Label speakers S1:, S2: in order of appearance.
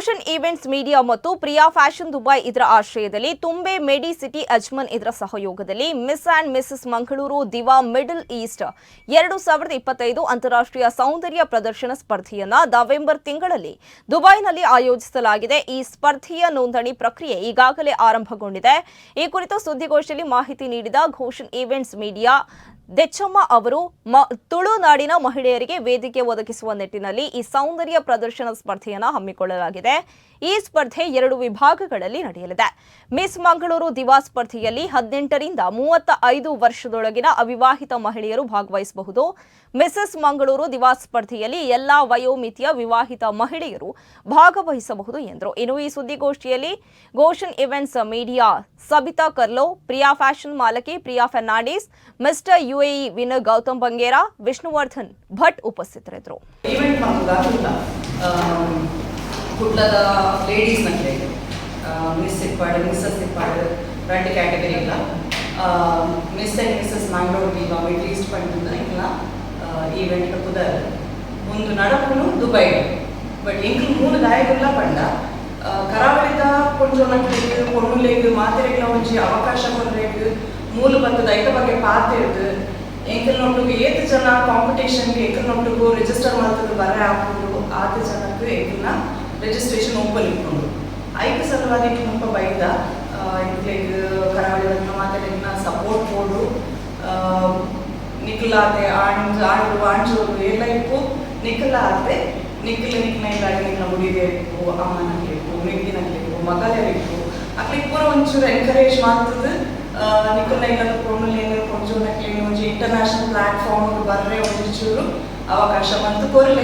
S1: ಘೋಷನ್ events media ಮತ್ತು Priya fashion Dubai ಇದರ ಆಶ್ರಯದಲ್ಲಿ ತುಂಬೆ ಮೆಡಿ ಸಿಟಿ ಅಜ್ಮನ್ ಇದರ ಸಹಯೋಗದಲ್ಲಿ Miss and Mrs Mangaluru diva Middle East ಎರಡು ಸಾವಿರದ ಇಪ್ಪತ್ತೈದು ಅಂತಾರಾಷ್ಟ್ರೀಯ ಸೌಂದರ್ಯ ಪ್ರದರ್ಶನ ಸ್ಪರ್ಧೆಯನ್ನು ನವೆಂಬರ್ ತಿಂಗಳಲ್ಲಿ ದುಬೈನಲ್ಲಿ ಆಯೋಜಿಸಲಾಗಿದೆ. ಈ ಸ್ಪರ್ಧೆಯ ನೋಂದಣಿ ಪ್ರಕ್ರಿಯೆ ಈಗಾಗಲೇ ಆರಂಭಗೊಂಡಿದೆ. ಈ ಕುರಿತು ಸುದ್ದಿಗೋಷ್ಠಿಯಲ್ಲಿ ಮಾಹಿತಿ ನೀಡಿದ ಘೋಷನ್ ಈವೆಂಟ್ಸ್ ಮೀಡಿಯಾ ದೆಚ್ಚಮ್ಮ ಅವರು ತುಳುನಾಡಿನ ಮಹಿಳೆಯರಿಗೆ ವೇದಿಕೆ ಒದಗಿಸುವ ನಿಟ್ಟಿನಲ್ಲಿ ಈ ಸೌಂದರ್ಯ ಪ್ರದರ್ಶನ ಸ್ಪರ್ಧೆಯನ್ನು ಹಮ್ಮಿಕೊಳ್ಳಲಾಗಿದೆ. ಈ ಸ್ಪರ್ಧೆ ಎರಡು ವಿಭಾಗಗಳಲ್ಲಿ ನಡೆಯಲಿದೆ. ಮಿಸ್ ಮಂಗಳೂರು ದಿವಾ ಸ್ಪರ್ಧೆಯಲ್ಲಿ ಹದಿನೆಂಟರಿಂದ ಮೂವತ್ತ ಐದು ವರ್ಷದೊಳಗಿನ ಅವಿವಾಹಿತ ಮಹಿಳೆಯರು ಭಾಗವಹಿಸಬಹುದು. ಮಿಸಸ್ ಮಂಗಳೂರು ದಿವಾ ಸ್ಪರ್ಧೆಯಲ್ಲಿ ಎಲ್ಲಾ ವಯೋಮಿತಿಯ ವಿವಾಹಿತ ಮಹಿಳೆಯರು ಭಾಗವಹಿಸಬಹುದು ಎಂದರು. ಇನ್ನು ಈ ಸುದ್ದಿಗೋಷ್ಠಿಯಲ್ಲಿ Goschen events media Sabitha Karlo, Priya fashion ಮಾಲಕಿ Priya Fernandes, mister UAE winner Gautam Bangera Vishnuvardhan Bhat ಉಪಸ್ಥಿತರಿದ್ದರು
S2: ಈವೆಂಟ್ ಮಾಡ್ತದ ಕುಡ್ಲ ಕುಡ್ಲದ ಲೇಡೀಸ್ ನಕ್ಲೆ ಮಿಸ್ ಇಪ್ಪಾಡು ಮಿಸ್ಸಸ್ ಇಪ್ಪಾಡು ரெண்டு கேட்டகரி ಇಲ್ಲ ಮಿಸ್ ಆ್ಯಂಡ್ ಮಿಸ್ಸಸ್ ಮ್ಯಾಂಗ್ಳೂರ್ ಈಗ ಮಿಡ್ಲ್ ಈಸ್ಟ್ ಪಂಡ ಇಲ್ಲ ಈವೆಂಟ್ ಪುದರ್ ಒಂದು ನಡಪುನು ದುಬೈ ಬಟ್ ಎಂಕ್ಲು ಮೂರು ದಾಯಗುಲ್ಲ ಪಂಡ ಆ, ಕರಾವಳಿದ ಕೊಂಚೊನಕ್ಲೆಗ್ ಪೊಣ್ಣುಲೆಗ್ ಮಾತೆರೆಗ್ಲ ಒಂಜಿ ಅವಕಾಶ ಕೊರ್ರೆಗ್ ಮೂಲು ಬತ್ತದ ಐತ ಬಗ್ಗೆ ಪಾತೆರ್ದು ಎಂಕಲ್ ನೊಟ್ಟುಗು ಏತ್ ಜನ ಕಾಂಪಿಟೇಷನ್ಗೆ ಎಂಕಲ್ ನೊಟ್ಟುಗು ರಿಜಿಸ್ಟರ್ ಮಾಡ್ತದೆ ಬರ ಹಾಕೊಂಡು ಆತ ಜನಕ್ಕೆ ಎಂಕಲ್ನ ರಿಜಿಸ್ಟ್ರೇಷನ್ ಓಪನ್ ಇಟ್ಕೊಂಡು ಐದು ಸಲುವಾಗಿ ತುಂಬ ಬೈದ. ಎಂಕ್ಲೆಗ್ ಕರಾವಳಿ ಮಾತೆರೆಗ್ನ ಸಪೋರ್ಟ್ ಕೊಡು ನಿಕ್ಲಾತೆ ಆಣ್ ಆಡು ಆಂಚೋರು ಎಲ್ಲ ಇಪ್ಪು ನಿಕ್ಲ ಆತೆ ನಿಕ್ಲ ನಿಕ್ನ ಇಲ್ಲ ನಿಕ್ನ ಹುಡುಗಿ ಇಪ್ಪು ಅಮ್ಮನಕ್ಲಿಪ್ಪು ಮಿಗ್ಗಿನಕ್ಲಿಪ್ಪು ಮಗಲಿಪ್ಪು ಅಕ್ಲಿಗೆ ಪೂರ ಒಂಚೂರು ಎನ್ಕರೇಜ್ ಮಾಡ್ತದೆ ನಿಕ್ಲ ಇಲ್ಲ ಕೊಂಡುಲೇನು ಕೊಂಚೂರು ನಕ್ಲೇನು ಒಂಚೂರು ಇಂಟರ್ನ್ಯಾಷನಲ್ ಪ್ಲಾಟ್ಫಾರ್ಮ್ ಬರ್ರೆ ಒಂಚೂರು ಅವಕಾಶ ಬಂತು ಕೊರಲೆ